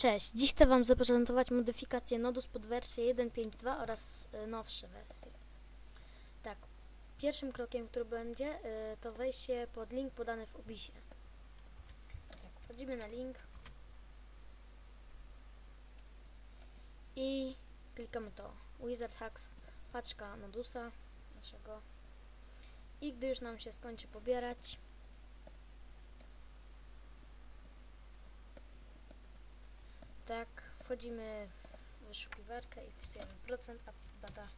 Cześć, dziś chcę Wam zaprezentować modyfikację Nodus pod wersję 1.5.2 oraz y, nowsze wersje. Tak, pierwszym krokiem, który będzie, y, to wejście pod link podany w opisie. Tak, wchodzimy na link i klikamy to Wizard Hacks, paczka Nodusa naszego i gdy już nam się skończy pobierać, tak, wchodzimy w wyszukiwarkę i wpisujemy procent, a data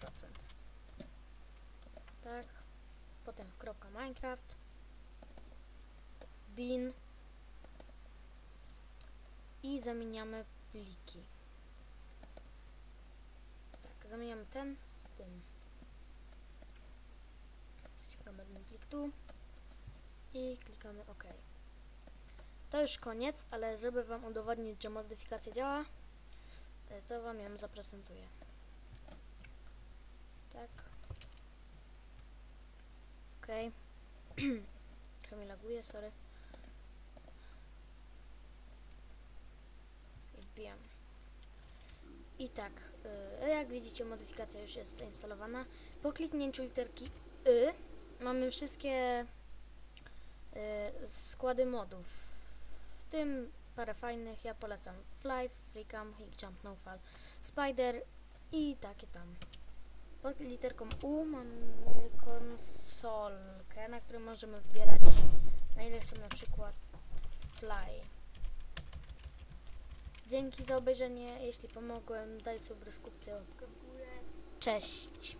procent. Tak, potem w kropka Minecraft, bin i zamieniamy pliki. Tak, zamieniamy ten z tym. Ściągamy ten plik tu i klikamy OK. To już koniec, ale żeby Wam udowodnić, że modyfikacja działa, y, to Wam ją zaprezentuję. Tak. Ok. Trochę mi laguje, sorry. I wbijam. I tak, y, jak widzicie modyfikacja już jest zainstalowana. Po kliknięciu literki Y mamy wszystkie y, składy modów w tym parę fajnych, ja polecam Fly, Freecam, Hig Jump, No Fall, Spider i takie tam. Pod literką U mamy konsolkę, na której możemy wybierać na ile chcemy na przykład Fly. Dzięki za obejrzenie, jeśli pomogłem, daj subskrypcję. Cześć!